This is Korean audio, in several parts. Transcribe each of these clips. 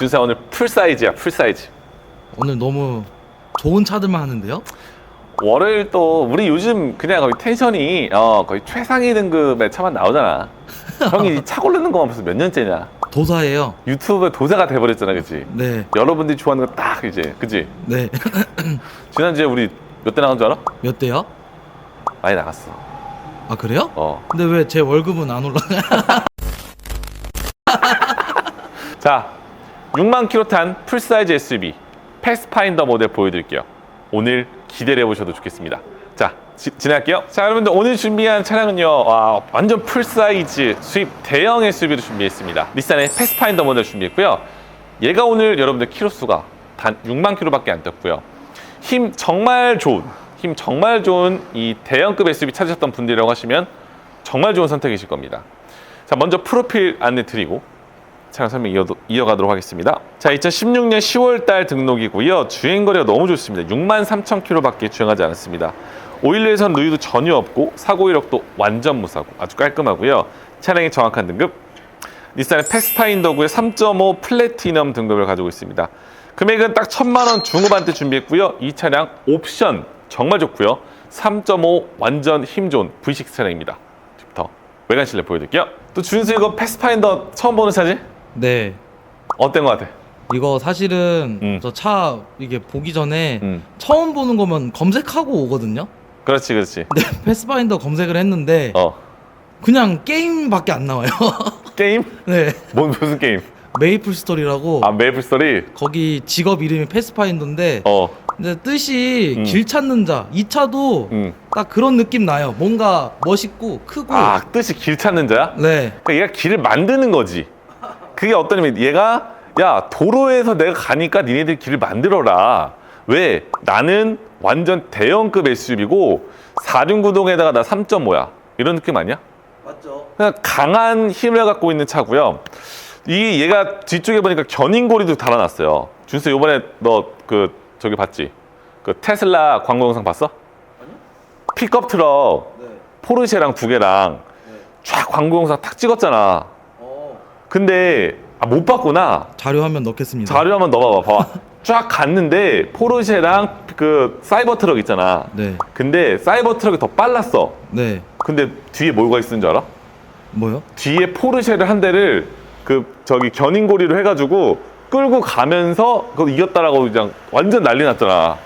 준수야 오늘 풀 사이즈야 풀 사이즈 오늘 너무 좋은 차들만 하는데요? 월요일 또 우리 요즘 그냥 거의 텐션이 어 거의 최상위 등급의 차만 나오잖아 형이 이차 고르는 것만 벌써 몇 년째냐 도사예요. 유튜브의 도사가 돼버렸잖아 그치 네, 여러분들이 좋아하는 거 딱 이제 그치 네. 지난주에 우리 몇 대 나간 줄 알아? 몇 대요? 많이 나갔어 아 그래요? 어. 근데 왜 제 월급은 안 올라가요? 자 6만 킬로 탄 풀사이즈 SUV 패스파인더 모델 보여드릴게요. 오늘 기대를 해보셔도 좋겠습니다. 자 지, 진행할게요. 자 여러분들 오늘 준비한 차량은요 와, 완전 풀사이즈 수입 대형 SUV를 준비했습니다. 닛산의 패스파인더 모델 준비했고요. 얘가 오늘 여러분들 키로수가 단 6만 킬로밖에 안 떴고요. 힘 정말 좋은 힘 정말 좋은 이 대형급 SUV 찾으셨던 분들이라고 하시면 정말 좋은 선택이실 겁니다. 자 먼저 프로필 안내 드리고 차량 설명 이어, 이어 가도록 하겠습니다. 자, 2016년 10월 달 등록이고요. 주행 거리가 너무 좋습니다. 6만 3천 킬로밖에 주행하지 않았습니다. 오일에선 누유도 전혀 없고 사고 이력도 완전 무사고 아주 깔끔하고요. 차량의 정확한 등급 닛산의 패스파인더고요. 3.5 플래티넘 등급을 가지고 있습니다. 금액은 딱 천만 원 중후반대 준비했고요. 이 차량 옵션 정말 좋고요. 3.5 완전 힘 좋은 V6 차량입니다. 지금부터 외관 실내 보여드릴게요. 또 준수 이거 패스파인더 처음 보는 차지? 네. 어떤 것 같아? 이거 사실은 음. 저 차 이게 보기 전에 음. 처음 보는 거면 검색하고 오거든요. 그렇지, 그렇지. 근데 패스파인더 검색을 했는데 어. 그냥 게임밖에 안 나와요. 게임? 네. 뭔 무슨 게임? 메이플 스토리라고 아, 메이플 스토리? 거기 직업 이름이 패스파인더인데 어. 근데 뜻이 음. 길 찾는 자. 이 차도 음. 딱 그런 느낌 나요. 뭔가 멋있고 크고. 아, 뜻이 길 찾는 자야? 네. 그러니까 얘가 길을 만드는 거지. 그게 어떤 의미? 얘가 야 도로에서 내가 가니까 니네들 길을 만들어라. 왜? 나는 완전 대형급 SUV고 4륜구동에다가 나 3.5야. 이런 느낌 아니야? 맞죠. 그냥 강한 힘을 갖고 있는 차고요. 이 얘가 뒤쪽에 보니까 견인고리도 달아놨어요. 준수 이번에 너 그 저기 봤지? 그 테슬라 광고 영상 봤어? 픽업 트럭 네. 포르쉐랑 두 개랑 쫙 광고 영상 탁 찍었잖아. 어. 근데 아, 못 봤구나. 자료 화면 넣겠습니다. 자료 한번 넣어봐봐. 봐봐. 쫙 갔는데 포르쉐랑 그 사이버 트럭 있잖아. 네. 근데 사이버 트럭이 더 빨랐어. 네. 근데 뒤에 뭐가 있는 줄 알아? 뭐요? 뒤에 포르쉐를 한 대를 그 저기 견인고리로 해가지고 끌고 가면서 그거 이겼다라고 그냥 완전 난리 났잖아.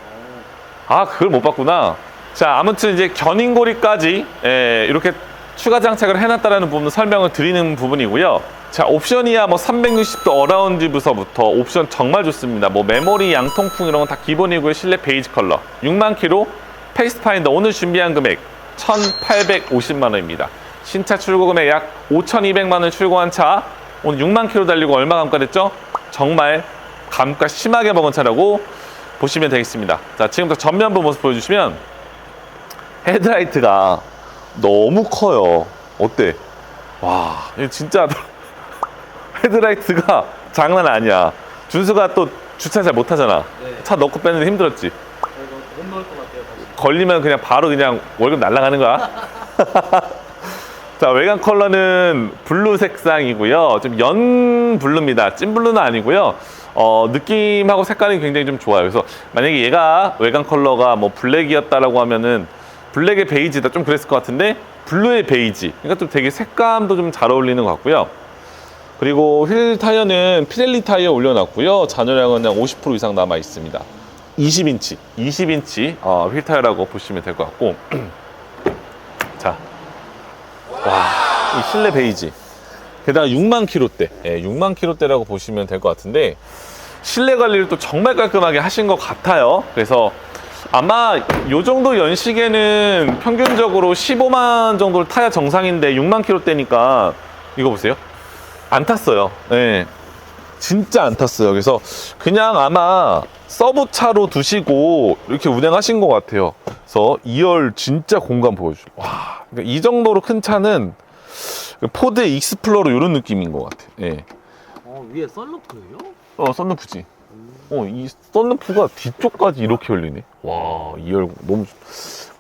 아 그걸 못 봤구나. 자 아무튼 이제 견인고리까지 예, 이렇게 추가 장착을 해놨다라는 부분 설명을 드리는 부분이고요. 자 옵션이야 뭐 360도 어라운드 부서부터 옵션 정말 좋습니다. 뭐 메모리 양통풍 이런 건 다 기본이고요. 실내 베이지 컬러 6만 킬로 페이스파인더 오늘 준비한 금액 1,850만 원입니다. 신차 출고 금액 약 5,200만 원 출고한 차 오늘 6만 킬로 달리고 얼마 감가됐죠? 정말 감가 심하게 먹은 차라고 보시면 되겠습니다. 자 지금부터 전면부 모습 보여주시면 헤드라이트가 너무 커요. 어때? 와, 이거 진짜 헤드라이트가 장난 아니야. 준수가 또 주차 잘 못하잖아. 네. 차 넣고 빼는데 힘들었지. 못 넣을 것 같아요. 다시. 걸리면 그냥 바로 그냥 월급 날라가는 거야. 자, 외관 컬러는 블루 색상이고요. 좀 연 블루입니다. 찐 블루는 아니고요. 어, 느낌하고 색깔이 굉장히 좀 좋아요. 그래서 만약에 얘가 외관 컬러가 뭐 블랙이었다라고 하면은 블랙의 베이지다 좀 그랬을 것 같은데 블루의 베이지. 그러니까 좀 되게 색감도 좀 잘 어울리는 것 같고요. 그리고 휠 타이어는 피렐리 타이어 올려놨고요. 잔여량은 한50% 이상 남아 있습니다. 20인치, 20인치 어, 휠 타이어라고 보시면 될 것 같고. 자, 와, 이 실내 베이지. 게다가 6만 킬로대, 예, 6만 킬로대라고 보시면 될 것 같은데 실내 관리를 또 정말 깔끔하게 하신 것 같아요. 그래서 아마 요 정도 연식에는 평균적으로 15만 정도를 타야 정상인데 6만 킬로대니까 이거 보세요. 안 탔어요. 예. 진짜 안 탔어요. 그래서 그냥 아마 서브차로 두시고 이렇게 운행하신 것 같아요. 그래서 2열 진짜 공간 보여줘. 와, 그러니까 이 정도로 큰 차는 포드 익스플로러 이런 느낌인 것 같아. 예. 어, 위에 썬루프예요? 어, 썬루프지. 어, 이 썬루프가 뒤쪽까지 이렇게 열리네. 와, 2열 너무 좋...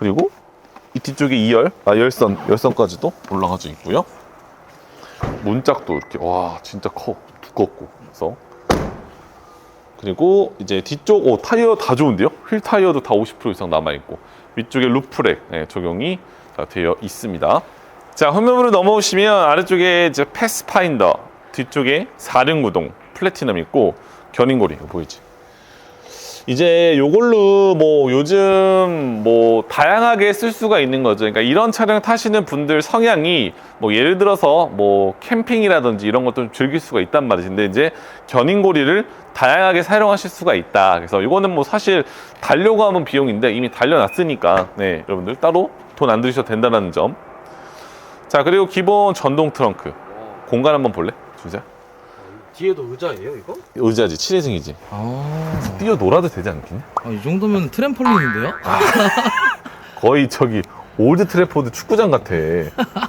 그리고 이 뒤쪽에 2열, 아, 열선, 열선까지도 올라가져 있고요. 문짝도 이렇게, 와, 진짜 커. 두껍고. 그래서 그리고 이제 뒤쪽 오, 타이어 다 좋은데요? 휠 타이어도 다 50% 이상 남아 있고 위쪽에 루프렉 예, 적용이 다 되어 있습니다. 자 화면으로 넘어오시면 아래쪽에 이제 패스파인더 뒤쪽에 사륜구동 플래티넘 있고 견인고리 보이지? 이제 요걸로 뭐 요즘 뭐 다양하게 쓸 수가 있는 거죠. 그러니까 이런 차량 타시는 분들 성향이 뭐 예를 들어서 뭐 캠핑이라든지 이런 것도 좀 즐길 수가 있단 말이지. 근데 이제 견인고리를 다양하게 사용하실 수가 있다. 그래서 이거는 뭐 사실 달려고 하면 비용인데 이미 달려놨으니까 네 여러분들 따로 돈 안 들이셔도 된다는 점. 자 그리고 기본 전동 트렁크 공간 한번 볼래? 주자. 뒤에도 의자예요 이거? 의자지 7인승이지. 아, 뛰어 놀아도 되지 않겠냐? 아, 이 정도면 트램펄린인데요? 거의 저기 올드 트래포드 축구장 같아.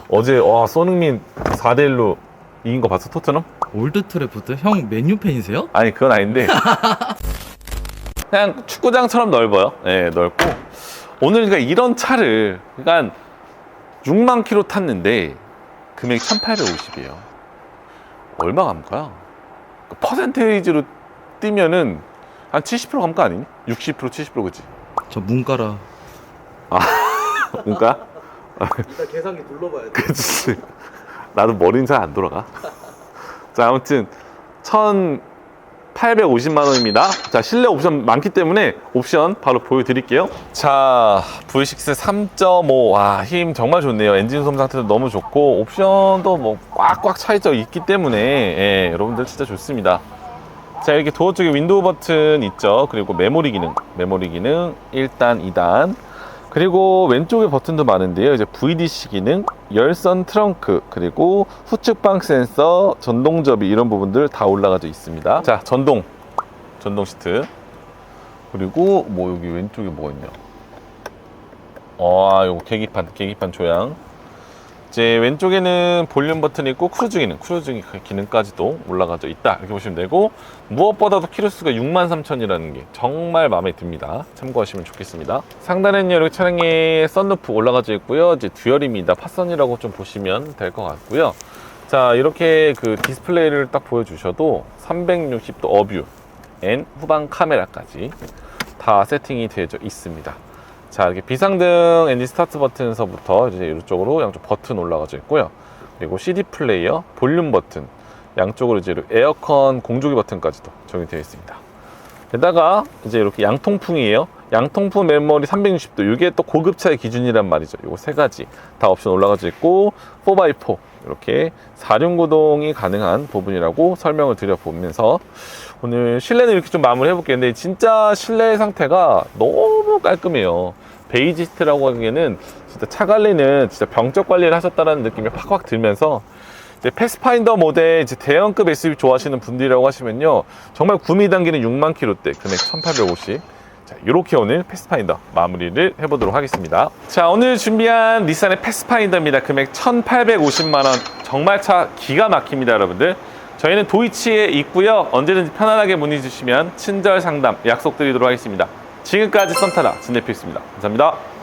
어제 와 손흥민 4대 1로 이긴 거 봤어 토트넘? 올드 트래포드? 형 맨유 팬이세요? 아니 그건 아닌데 그냥 축구장처럼 넓어요. 네, 넓고 오늘 그러니까 이런 차를 그러니까 6만 킬로 탔는데 금액 1,850이에요. 얼마 감가야? 그 퍼센테이지로 뛰면은 한 70% 감가 아니니? 60% 70% 그지? 저 문가라. 그러니까 이따 계산기 눌러봐야 돼. 그치. 나도 머리는 잘 안 돌아가. 자, 아무튼 1,850만 원입니다. 자, 실내 옵션 많기 때문에 옵션 바로 보여드릴게요. 자, V6 3.5. 와, 힘 정말 좋네요. 엔진 소음 상태도 너무 좋고 옵션도 뭐 꽉꽉 차있죠 있기 때문에 예, 여러분들 진짜 좋습니다. 자, 이렇게 도어 쪽에 윈도우 버튼 있죠. 그리고 메모리 기능, 메모리 기능 1단, 2단. 그리고 왼쪽에 버튼도 많은데요. 이제 VDC 기능, 열선 트렁크, 그리고 후측방 센서, 전동 접이 이런 부분들 다 올라가져 있습니다. 자, 전동, 전동 시트. 그리고 뭐 여기 왼쪽에 뭐가 있냐? 아, 요거 계기판, 계기판 조향. 이제 왼쪽에는 볼륨 버튼이 있고 크루즈 기능, 크루즈 기능까지도 올라가져 있다. 이렇게 보시면 되고 무엇보다도 키로수가 63,000이라는 게 정말 마음에 듭니다. 참고하시면 좋겠습니다. 상단에는 이렇게 차량에 썬루프 올라가져 있고요. 이제 듀얼입니다. 팟선이라고 좀 보시면 될 것 같고요. 자, 이렇게 그 디스플레이를 딱 보여주셔도 360도 어뷰, 앤 후방 카메라까지 다 세팅이 되어져 있습니다. 자, 이렇게 비상등 엔진 스타트 버튼서부터 이제 이쪽으로 양쪽 버튼 올라가져 있고요. 그리고 CD 플레이어, 볼륨 버튼, 양쪽으로 이제 에어컨 공조기 버튼까지도 적용되어 있습니다. 게다가 이제 이렇게 양통풍이에요. 양통풍 메모리 360도. 이게 또 고급차의 기준이란 말이죠. 이거 세 가지 다 옵션 올라가져 있고 4x4 이렇게 사륜구동이 가능한 부분이라고 설명을 드려보면서 오늘 실내는 이렇게 좀 마무리 해볼게요. 근데 진짜 실내 상태가 너무 깔끔해요. 베이지스트라고 하기에는 진짜 차 관리는 진짜 병적 관리를 하셨다는 느낌이 팍팍 들면서 이제 패스파인더 모델 이제 대형급 SUV 좋아하시는 분들이라고 하시면요. 정말 구미 단계는 6만 킬로대 금액 1850. 자, 이렇게 오늘 패스파인더 마무리를 해보도록 하겠습니다. 자, 오늘 준비한 닛산의 패스파인더입니다. 금액 1850만원. 정말 차 기가 막힙니다, 여러분들. 저희는 도이치에 있고요. 언제든지 편안하게 문의 주시면 친절 상담 약속드리도록 하겠습니다. 지금까지 썬타라 진대표였습니다. 감사합니다.